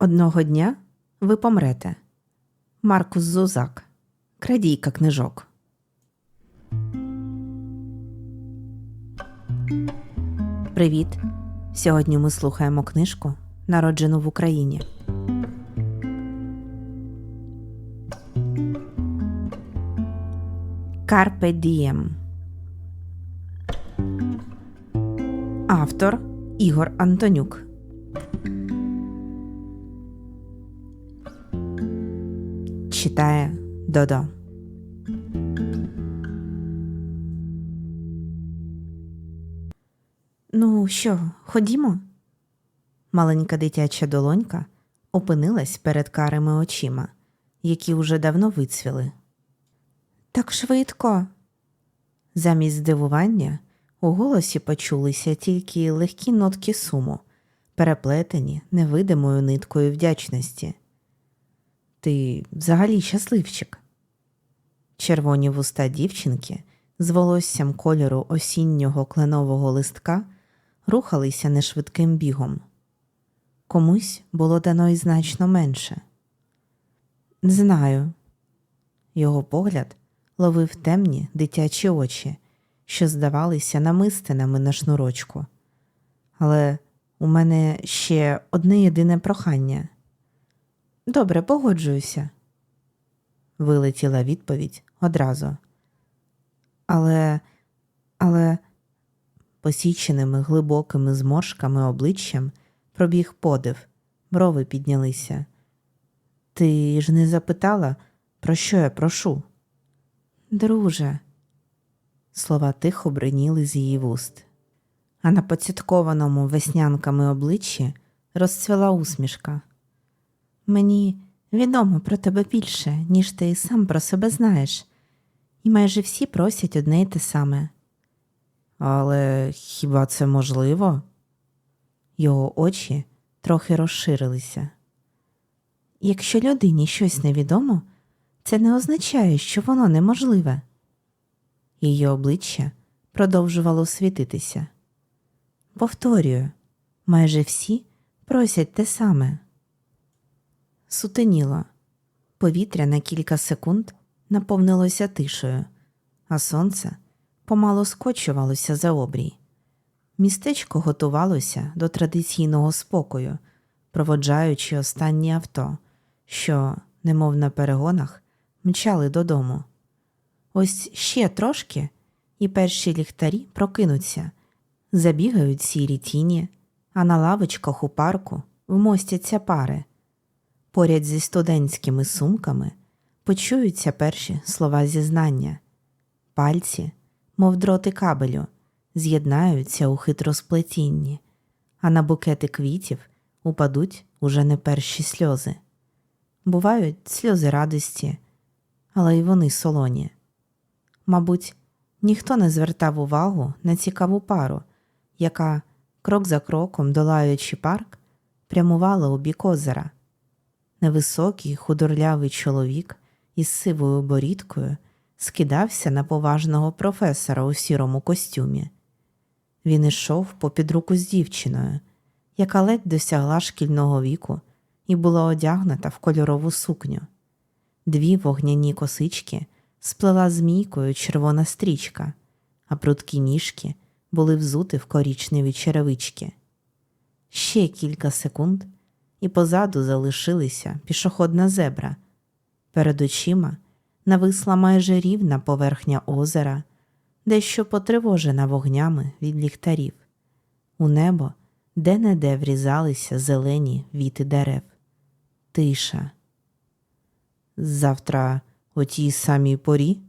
Одного дня ви помрете. Маркус Зузак. Крадійка книжок. Привіт! Сьогодні ми слухаємо книжку, народжену в Україні. Карпе Дієм. Автор Ігор Антонюк. Читає Додо. Ну що, ходімо? Маленька дитяча долонька опинилась перед карими очима, які уже давно вицвіли. Так швидко. Замість здивування у голосі почулися тільки легкі нотки суму, переплетені невидимою ниткою вдячності. Ти взагалі щасливчик. Червоні вуста дівчинки з волоссям кольору осіннього кленового листка рухалися нешвидким бігом. Комусь було дано й значно менше. Знаю. Його погляд ловив темні дитячі очі, що здавалися намистинами на шнурочку. Але у мене ще одне єдине прохання. Добре, погоджуюся. Вилетіла відповідь одразу. Але, але посіченими глибокими зморшками обличчям пробіг подив, брови піднялися. Ти ж не запитала, про що я прошу? Друже, слова тихо бриніли з її вуст, а на поцяткованому веснянками обличчі розцвіла усмішка. Мені відомо про тебе більше, ніж ти сам про себе знаєш, і майже всі просять одне й те саме. Але хіба це можливо? Його очі трохи розширилися. Якщо людині щось невідомо, це не означає, що воно неможливе. Її обличчя продовжувало світитися. Повторюю, майже всі просять те саме. Сутеніло. Повітря на кілька секунд наповнилося тишею, а сонце помало скочувалося за обрій. Містечко готувалося до традиційного спокою, проводжаючи останні авто, що, немов на перегонах, мчали додому. Ось ще трошки, і перші ліхтарі прокинуться, забігають сірі тіні, а на лавочках у парку вмостяться пари. Поряд зі студентськими сумками почуються перші слова зізнання. Пальці, мов дроти кабелю, з'єднаються у хитросплетінні, а на букети квітів упадуть уже не перші сльози. Бувають сльози радості, але й вони солоні. Мабуть, ніхто не звертав увагу на цікаву пару, яка, крок за кроком, долаючи парк, прямувала у бік озера. Невисокий худорлявий чоловік із сивою борідкою скидався на поважного професора у сірому костюмі. Він ішов попід руку з дівчиною, яка ледь досягла шкільного віку і була одягнута в кольорову сукню. Дві вогняні косички сплела змійкою червона стрічка, а прудкі ніжки були взуті в корічневі черевички. Ще кілька секунд, і позаду залишилися пішохідна зебра. Перед очима нависла майже рівна поверхня озера, дещо потривожена вогнями від ліхтарів. У небо де-не-де врізалися зелені віти дерев. Тиша. Завтра о тій самій порі.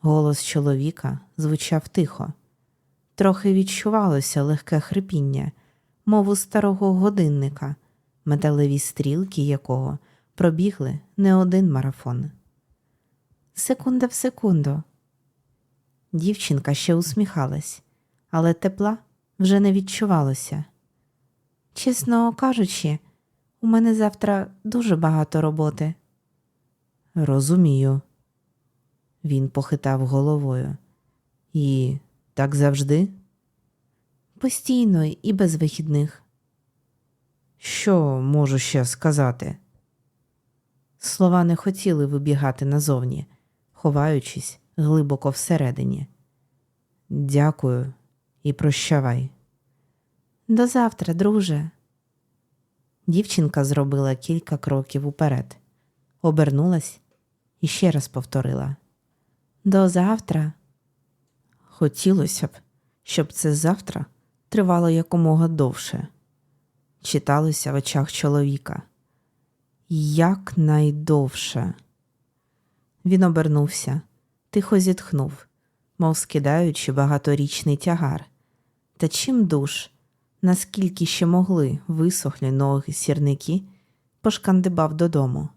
Голос чоловіка звучав тихо. Трохи відчувалося легке хрипіння, мов у старого годинника, металеві стрілки якого пробігли не один марафон. Секунда в секунду. Дівчинка ще усміхалась, але тепла вже не відчувалося. Чесно кажучи, у мене завтра дуже багато роботи. Розумію. Він похитав головою. І так завжди? Постійно і без вихідних. Що можу ще сказати? Слова не хотіли вибігати назовні, ховаючись глибоко всередині. Дякую і прощавай. До завтра, друже. Дівчинка зробила кілька кроків уперед, обернулась і ще раз повторила До завтра. Хотілося б, щоб це завтра тривало якомога довше. Читалося в очах чоловіка. Якнайдовше. Він обернувся, тихо зітхнув, мов скидаючи багаторічний тягар. Та чим душ, наскільки ще могли висохлі ноги сірники, пошкандибав додому.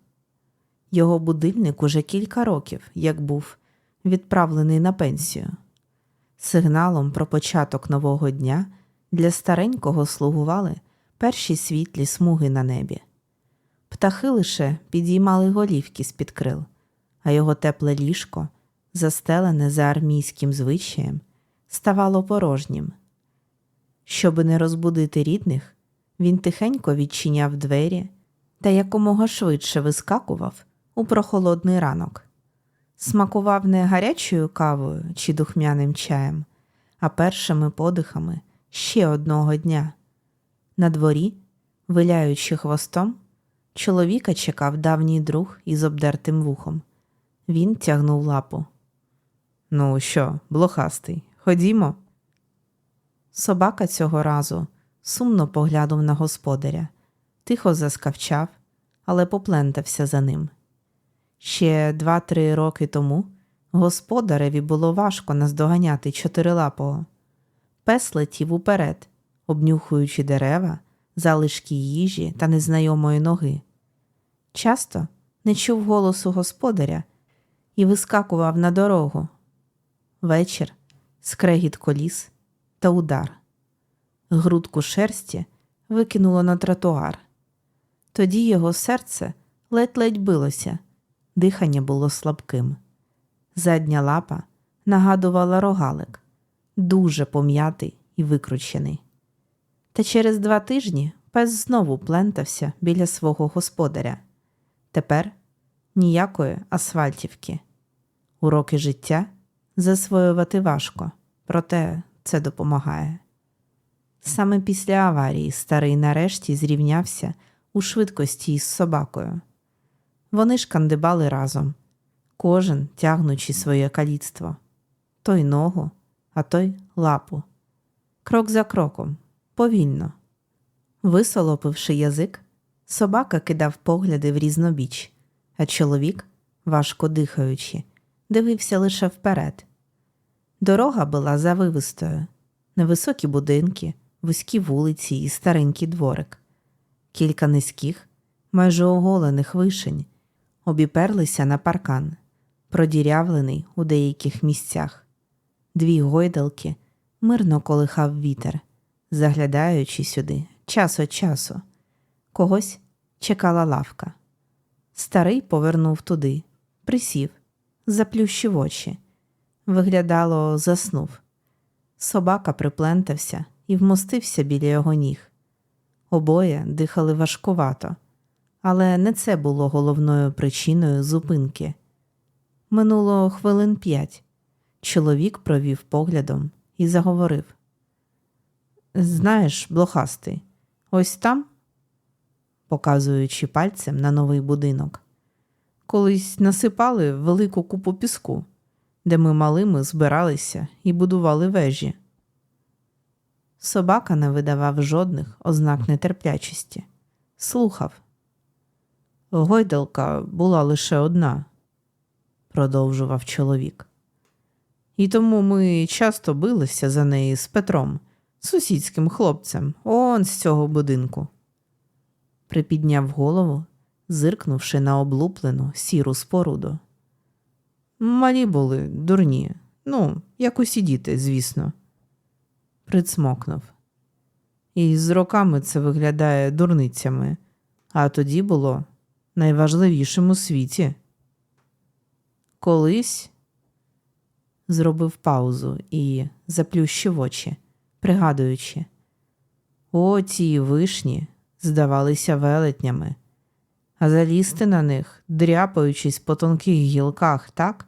Його будильник уже кілька років, як був відправлений на пенсію. Сигналом про початок нового дня для старенького слугували перші світлі смуги на небі. Птахи лише підіймали голівки з-під крил, а його тепле ліжко, застелене за армійським звичаєм, ставало порожнім. Щоби не розбудити рідних, він тихенько відчиняв двері та якомога швидше вискакував у прохолодний ранок. Смакував не гарячою кавою чи духмяним чаєм, а першими подихами ще одного дня. На дворі, виляючи хвостом, чоловіка чекав давній друг із обдертим вухом. Він тягнув лапу. Ну що, блохастий, ходімо. Собака цього разу сумно поглянув на господаря, тихо заскавчав, але поплентався за ним. Ще два-три роки тому господареві було важко наздоганяти чотирилапого. Пес летів уперед, обнюхуючи дерева, залишки їжі та незнайомої ноги. Часто не чув голосу господаря і вискакував на дорогу. Вечір, скрегіт коліс та удар. Грудку шерсті викинуло на тротуар. Тоді його серце ледь-ледь билося, дихання було слабким. Задня лапа нагадувала рогалик, дуже пом'ятий і викручений. Та через два тижні пес знову плентався біля свого господаря. Тепер ніякої асфальтівки. Уроки життя засвоювати важко, проте це допомагає. Саме після аварії старий нарешті зрівнявся у швидкості із собакою. Вони шкандибали разом, кожен тягнучи своє каліцтво той ногу, а той лапу. Крок за кроком, повільно. Висолопивши язик, собака кидав погляди в різнобіч, а чоловік, важко дихаючи, дивився лише вперед. Дорога була завивистою, невисокі будинки, вузькі вулиці і старенький дворик. Кілька низьких, майже оголених вишень обіперлися на паркан, продірявлений у деяких місцях. Дві гойдалки мирно колихав вітер, заглядаючи сюди час від часу. Когось чекала лавка. Старий повернув туди, присів, заплющив очі. Виглядало, заснув. Собака приплентався і вмостився біля його ніг. Обоє дихали важкувато, але не це було головною причиною зупинки. Минуло хвилин п'ять. Чоловік провів поглядом і заговорив: Знаєш, блохастий, ось там, показуючи пальцем на новий будинок, колись насипали велику купу піску, де ми малими збиралися і будували вежі. Собака не видавав жодних ознак нетерплячості, слухав. Гойдалка була лише одна, продовжував чоловік. І тому ми часто билися за неї з Петром, сусідським хлопцем, он з цього будинку. Припідняв голову, зиркнувши на облуплену сіру споруду. Малі були, дурні, ну, як усі діти, звісно. Прицмокнув. І з роками це виглядає дурницями, а тоді було найважливішим у світі. Колись зробив паузу і заплющив очі, пригадуючи, о, ті вишні здавалися велетнями, а залізти на них, дряпаючись по тонких гілках так,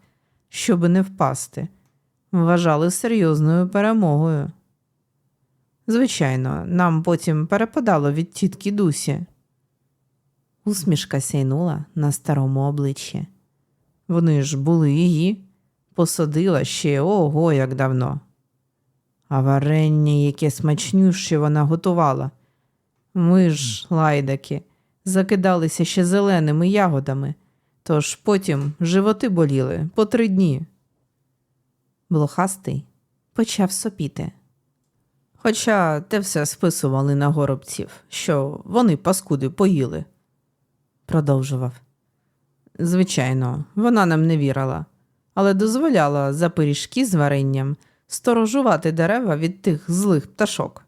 щоби не впасти, вважали серйозною перемогою. Звичайно, нам потім перепадало від тітки Дусі. Усмішка сяйнула на старому обличчі. Вони ж були її, посадила ще ого, як давно. А варення, яке смачнюще вона готувала. Ми ж, лайдаки, закидалися ще зеленими ягодами, тож потім животи боліли по три дні. Блохастий почав сопіти. Хоча те все списували на горобців, що вони паскуди поїли, продовжував. Звичайно, вона нам не вірила, але дозволяла за пиріжки з варенням сторожувати дерева від тих злих пташок.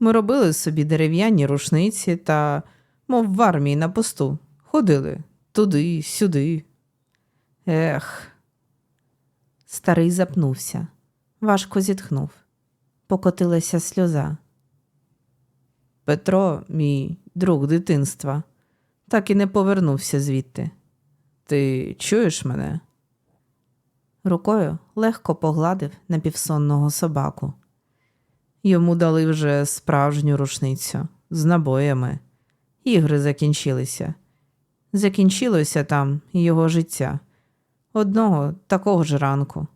Ми робили собі дерев'яні рушниці та, мов в армії на посту, ходили туди, сюди. Ех. Старий запнувся, важко зітхнув. Покотилася сльоза. Петро, мій друг дитинства, так і не повернувся звідти. Ти чуєш мене? Рукою легко погладив напівсонного собаку. Йому дали вже справжню рушницю з набоями. Ігри закінчилися. Закінчилося там його життя. Одного такого ж ранку.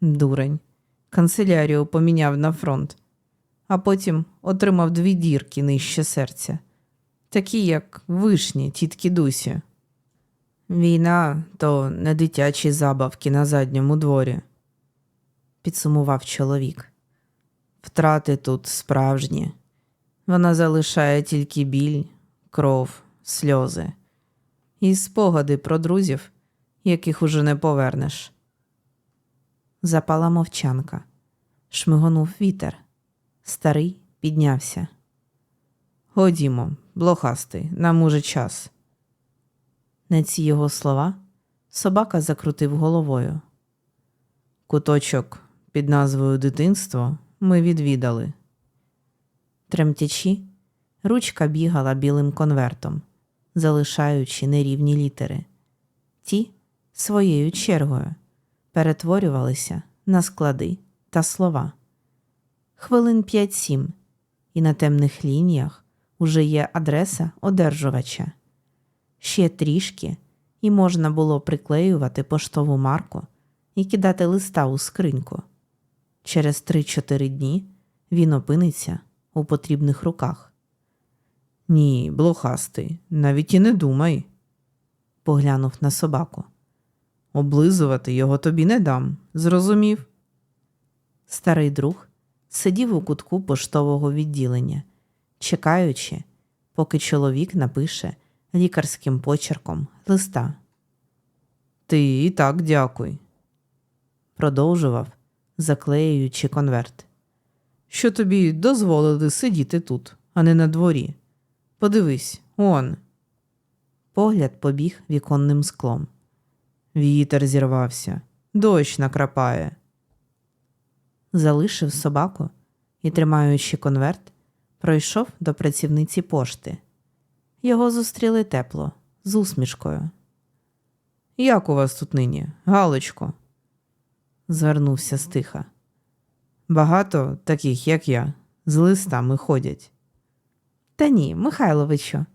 Дурень. Канцелярію поміняв на фронт, а потім отримав дві дірки нижче серця, такі, як вишні тітки Дусі. Війна то не дитячі забавки на задньому дворі, підсумував чоловік. Втрати тут справжні. Вона залишає тільки біль, кров, сльози і спогади про друзів, яких уже не повернеш. Запала мовчанка. Шмигонув вітер. Старий піднявся. Ходімо, блохастий, нам уже час. На ці його слова собака закрутив головою. Куточок під назвою Дитинство ми відвідали. Тремтячи, ручка бігала білим конвертом, залишаючи нерівні літери. Ті своєю чергою перетворювалися на склади та слова. Хвилин 5-7, і на темних лініях уже є адреса одержувача. Ще трішки, і можна було приклеювати поштову марку і кидати листа у скриньку. Через 3-4 дні він опиниться у потрібних руках. Ні, блохастий, навіть і не думай, поглянув на собаку. Облизувати його тобі не дам, зрозумів. Старий друг сидів у кутку поштового відділення, чекаючи, поки чоловік напише лікарським почерком листа. Ти і так дякуй, продовжував, заклеюючи конверт. Що тобі дозволили сидіти тут, а не на дворі. Подивись, он. Погляд побіг віконним склом. Вітер зірвався, дощ накрапає. Залишив собаку і, тримаючи конверт, пройшов до працівниці пошти. Його зустріли тепло, з усмішкою. Як у вас тут нині, Галочко? звернувся стиха. Багато таких, як я, з листами ходять. Та ні, Михайловичу.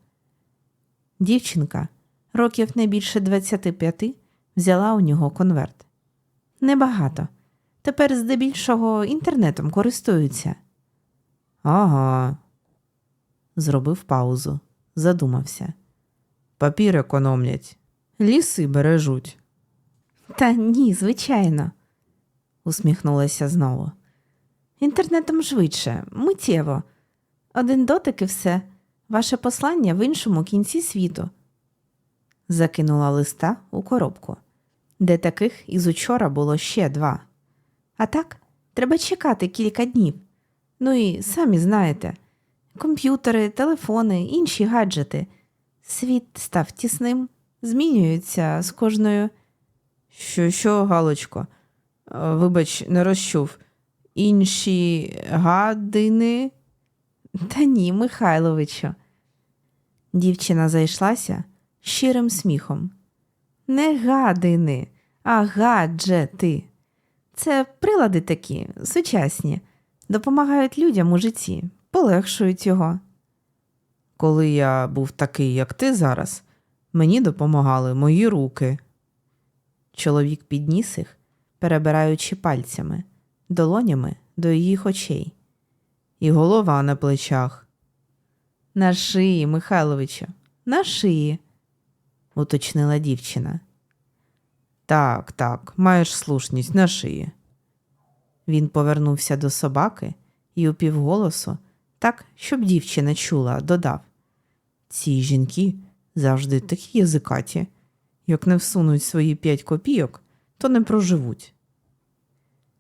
Дівчинка, років не більше 25, взяла у нього конверт. Небагато. Тепер здебільшого інтернетом користуються. Ага. Зробив паузу, задумався. Папір економлять, ліси бережуть. Та ні, звичайно, усміхнулася знову. Інтернетом швидше, миттєво. Один дотик і все, ваше послання в іншому кінці світу. Закинула листа у коробку, де таких із учора було ще два. А так, треба чекати кілька днів. Ну і самі знаєте, комп'ютери, телефони, інші гаджети. Світ став тісним, змінюється з кожною. Що, що, Галочко? Е, Вибач, не розчув. Інші гадини. Та ні, Михайловичу, Дівчина зайшлася щирим сміхом. Не гадини, а гаджети. Це прилади такі, сучасні, допомагають людям у житті, полегшують його. Коли я був такий, як ти зараз, мені допомагали мої руки. Чоловік підніс їх, перебираючи пальцями, долонями до її очей. І голова на плечах. На шиї, Михайловичу, на шиї, уточнила дівчина. Так, так, маєш слушність на шиї. Він повернувся до собаки і упівголосу, так, щоб дівчина чула, додав. Ці жінки завжди такі язикаті. Як не всунуть свої п'ять копійок, то не проживуть.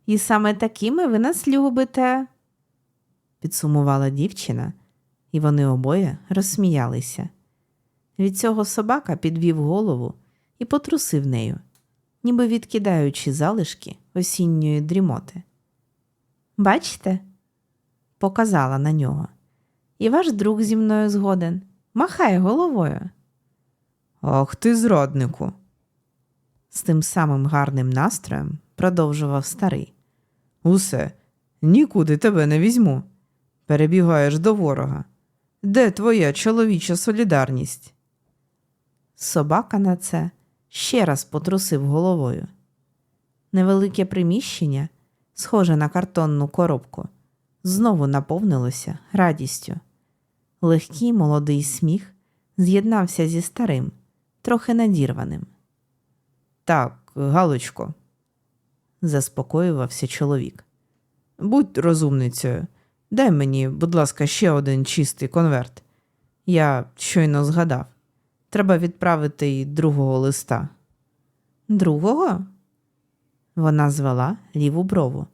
І саме такими ви нас любите, підсумувала дівчина, і вони обоє розсміялися. Від цього собака підвів голову і потрусив нею, ніби відкидаючи залишки осінньої дрімоти. Бачите? Показала на нього. І ваш друг зі мною згоден. Махає головою. Ах ти, зраднику. З тим самим гарним настроєм продовжував старий. Усе, нікуди тебе не візьму. Перебігаєш до ворога. Де твоя чоловіча солідарність? Собака на це ще раз потрусив головою. Невелике приміщення, схоже на картонну коробку, знову наповнилося радістю. Легкий молодий сміх з'єднався зі старим, трохи надірваним. Так, Галочко, Заспокоювався чоловік. будь розумницею. Дай мені, будь ласка, ще один чистий конверт. Я щойно згадав. Треба відправити й другого листа. Другого? Вона звела ліву брову.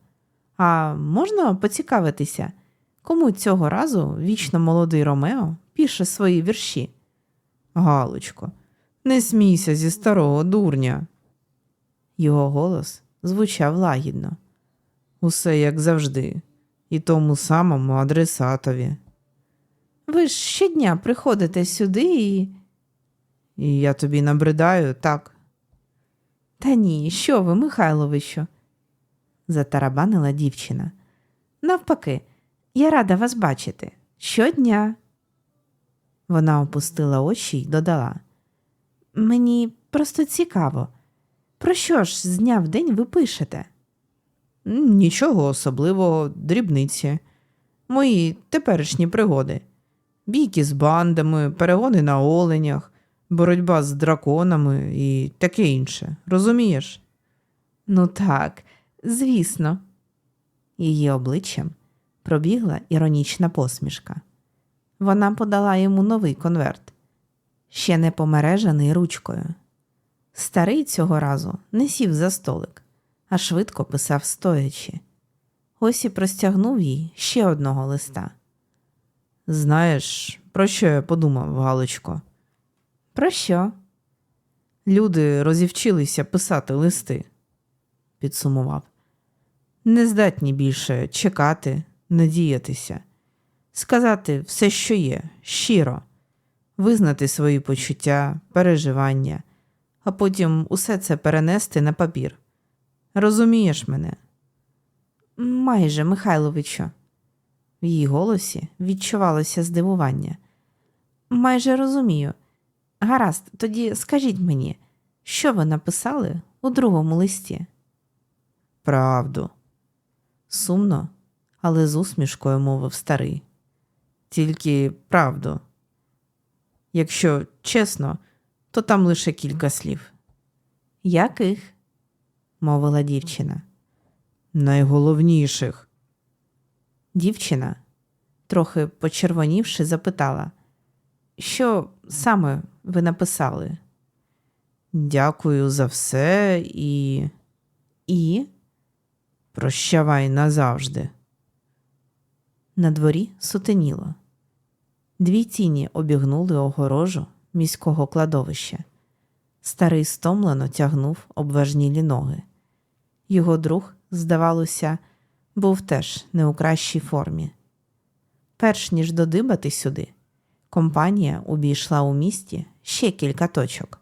А можна поцікавитися, кому цього разу вічно молодий Ромео пише свої вірші? Галочко, не смійся зі старого дурня. Його голос звучав лагідно. Усе як завжди, і тому самому адресатові. Ви ж щодня приходите сюди і. І я тобі набридаю, так? Та ні, що ви, Михайловичу? Затарабанила дівчина. Навпаки, я рада вас бачити. Щодня. Вона опустила очі й додала. Мені просто цікаво. Про що ж з дня в день ви пишете? Нічого особливого, дрібниці. Мої теперішні пригоди. Бійки з бандами, перегони на оленях, боротьба з драконами і таке інше. Розумієш? Ну так, звісно. Її обличчям пробігла іронічна посмішка. Вона подала йому новий конверт, ще не помережений ручкою. Старий цього разу не сів за столик, а швидко писав стоячи. Ось і простягнув їй ще одного листа. Знаєш, про що я подумав, Галочко? Про що? Люди розівчилися писати листи, підсумував. Не здатні більше чекати, надіятися, сказати все, що є, щиро, визнати свої почуття, переживання, а потім усе це перенести на папір. Розумієш мене? Майже, Михайловичу. В її голосі відчувалося здивування. Майже розумію. Гаразд, тоді скажіть мені, що ви написали у другому листі? Правду. Сумно, але з усмішкою мовив старий. Тільки правду. Якщо чесно, то там лише кілька слів. Яких? мовила дівчина. Найголовніших. Дівчина, трохи почервонівши, запитала, що саме ви написали? Дякую за все і І прощавай назавжди. на дворі сутеніло. Дві тіні обігнули огорожу міського кладовища. Старий стомлено тягнув обважнілі ноги. Його друг, здавалося, був теж не у кращій формі. Перш ніж додибати сюди, Компанія обійшла у місті ще кілька точок.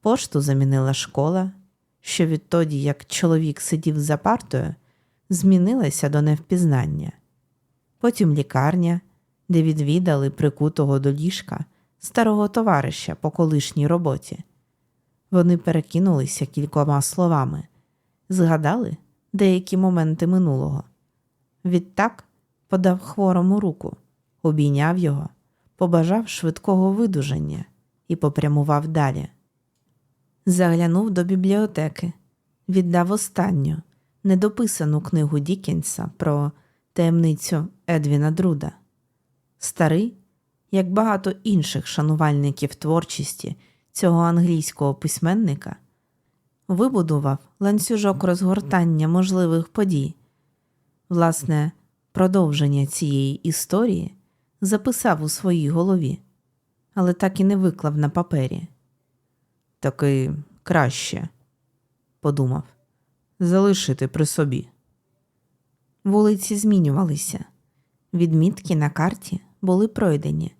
Пошту замінила школа, що відтоді, як чоловік сидів за партою, змінилася до невпізнання. Потім лікарня, де відвідали прикутого до ліжка старого товариша по колишній роботі. Вони перекинулися кількома словами, згадали деякі моменти минулого. Відтак подав хворому руку, обійняв його, побажав швидкого видужання і попрямував далі. Заглянув до бібліотеки, віддав останню, недописану книгу Дікенса про таємницю Едвіна Друда. Старий, як багато інших шанувальників творчості цього англійського письменника, вибудував ланцюжок розгортання можливих подій. Власне, продовження цієї історії записав у своїй голові, але так і не виклав на папері. Таки краще, подумав, залишити при собі. Вулиці змінювалися. Відмітки на карті були пройдені.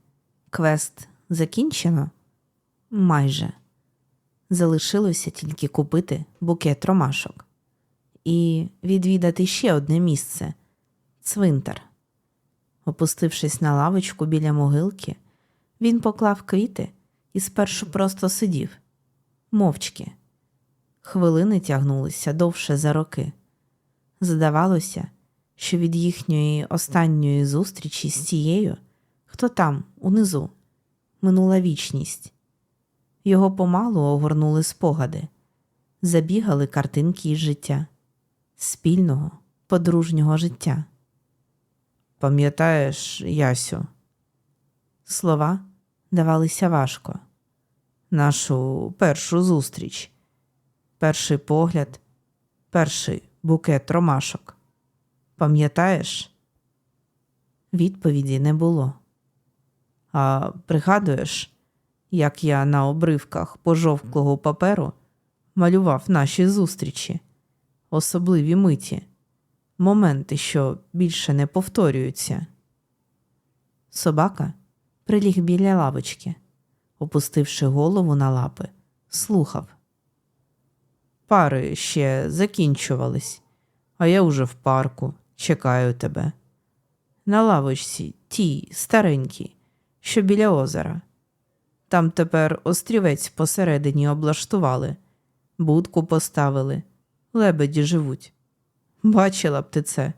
Квест закінчено? Майже. Залишилося тільки купити букет ромашок і відвідати ще одне місце цвинтар. Опустившись на лавочку біля могилки, він поклав квіти і спершу просто сидів, мовчки. Хвилини тягнулися довше за роки. Здавалося, що від їхньої останньої зустрічі з тією, хто там, унизу, минула вічність. Його помалу огорнули спогади, забігали картинки із життя, спільного, подружнього життя. Пам'ятаєш, Ясю, Слова давалися важко. Нашу першу зустріч, перший погляд, перший букет ромашок. Пам'ятаєш? Відповіді не було. А пригадуєш, як я на обривках пожовклого паперу малював наші зустрічі, особливі миті, моменти, що більше не повторюються. Собака приліг біля лавочки, опустивши голову на лапи, слухав. Пари ще закінчувались, а я уже в парку чекаю тебе. На лавочці тій старенькій, що біля озера. Там тепер острівець посередині облаштували, будку поставили, лебеді живуть. Бачила б ти це,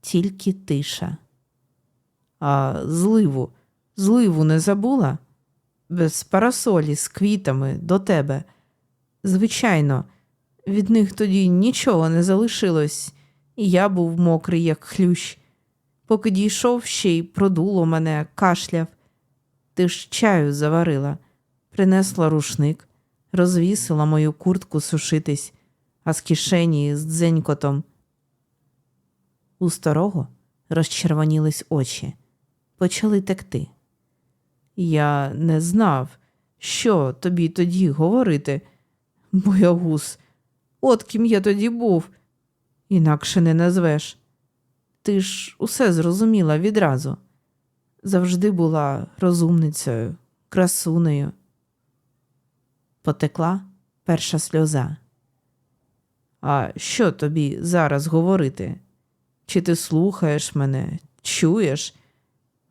Тільки тиша. а зливу, зливу не забула? Без парасолі з квітами до тебе. Звичайно, від них тоді нічого не залишилось, і я був мокрий, як хлющ. Поки дійшов ще й продуло мене, кашляв. Ти ж чаю заварила, принесла рушник, розвісила мою куртку сушитись, а з кишені з дзенькотом. У старого розчервонілись очі, почали текти. Я не знав, що тобі тоді говорити, боягуз. От ким я тоді був, інакше не назвеш. Ти ж усе зрозуміла відразу. Завжди була розумницею, красунею. Потекла перша сльоза. А що тобі зараз говорити? Чи ти слухаєш мене, чуєш?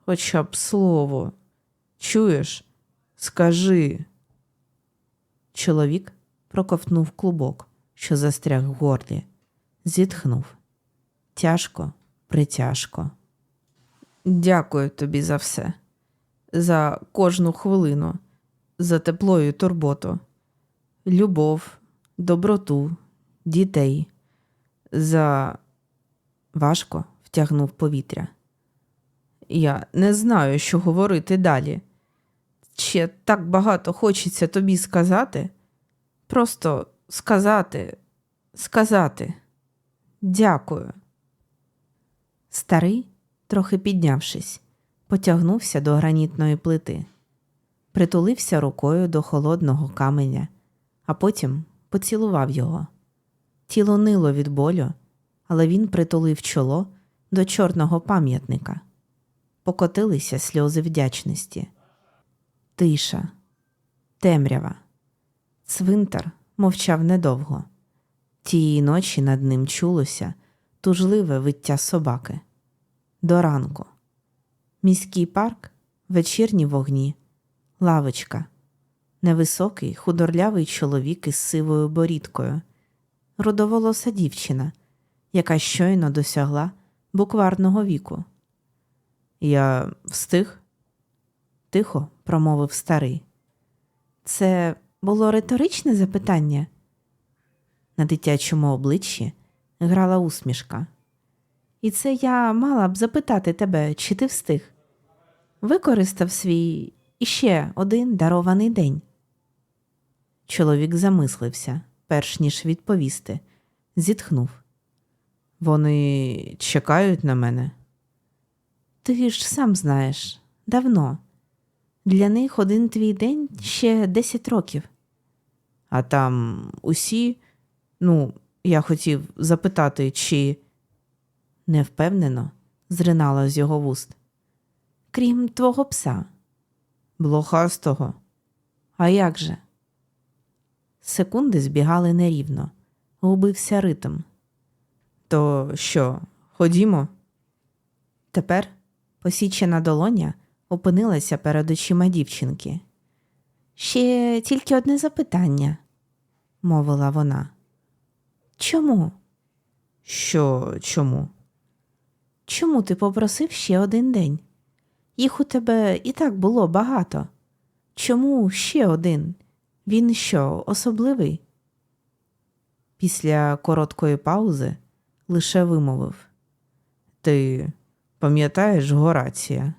Хоча б слово. Чуєш? Скажи. Чоловік проковтнув клубок, що застряг в горлі, зітхнув. Тяжко, притяжко. Дякую тобі за все, за кожну хвилину, за тепло і турботу, любов, доброту, дітей, за Важко втягнув повітря. Я не знаю, що говорити далі. Ще так багато хочеться тобі сказати. Просто сказати, сказати. Дякую. Старий, трохи піднявшись, потягнувся до гранітної плити, притулився рукою до холодного каменя, а потім поцілував його. Тіло нило від болю, але він притулив чоло до чорного пам'ятника. Покотилися сльози вдячності. Тиша, темрява. Цвинтар мовчав недовго. Тієї ночі над ним чулося тужливе виття собаки. До ранку. Міський парк, вечірні вогні, лавочка, невисокий худорлявий чоловік із сивою борідкою, рудоволоса дівчина, яка щойно досягла букварного віку. Я встиг? тихо промовив старий. Це було риторичне запитання. На дитячому обличчі грала усмішка. І це я мала б запитати тебе, чи ти встиг. Використав свій іще один дарований день. Чоловік замислився, перш ніж відповісти, зітхнув. Вони чекають на мене. Ти ж сам знаєш, давно. Для них один твій день ще десять років. А там усі, ну, я хотів запитати, чи Невпевнено зринала з його вуст. Крім твого пса. блохастого. А як же? Секунди збігали нерівно, губився ритм. То що, ходімо? Тепер посічена долоня опинилася перед очима дівчинки. Ще тільки одне запитання, мовила вона. Чому? Що, чому? Чому ти попросив ще один день? Їх у тебе і так було багато. Чому ще один? Він що, особливий? Після короткої паузи лише вимовив Ти пам'ятаєш Горація?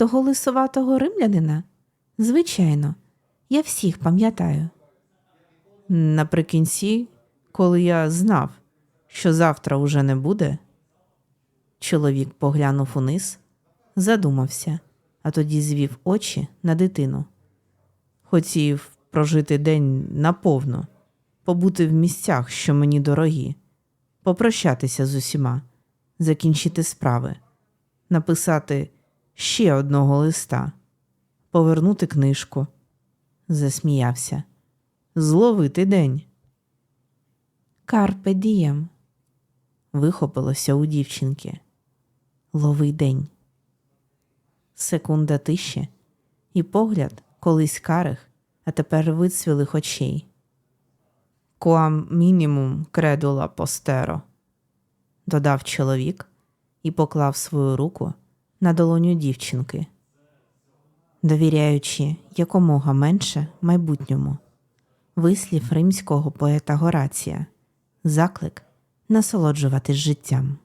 того лисоватого римлянина? Звичайно, я всіх пам'ятаю. Наприкінці, коли я знав, що завтра уже не буде, Чоловік поглянув униз, задумався, а тоді звів очі на дитину. хотів прожити день наповно, побути в місцях, що мені дорогі, попрощатися з усіма, закінчити справи, написати ще одного листа, повернути книжку, Засміявся. зловити день. Карпе дієм. Вихопилося у дівчинки. Ловий день. Секунда тиші, і погляд колись карих, а тепер вицвілих очей. Quam мінімум кредула постеро. Додав чоловік і поклав свою руку на долоню дівчинки, довіряючи якомога менше майбутньому, вислів римського поета Горація, заклик насолоджуватись життям.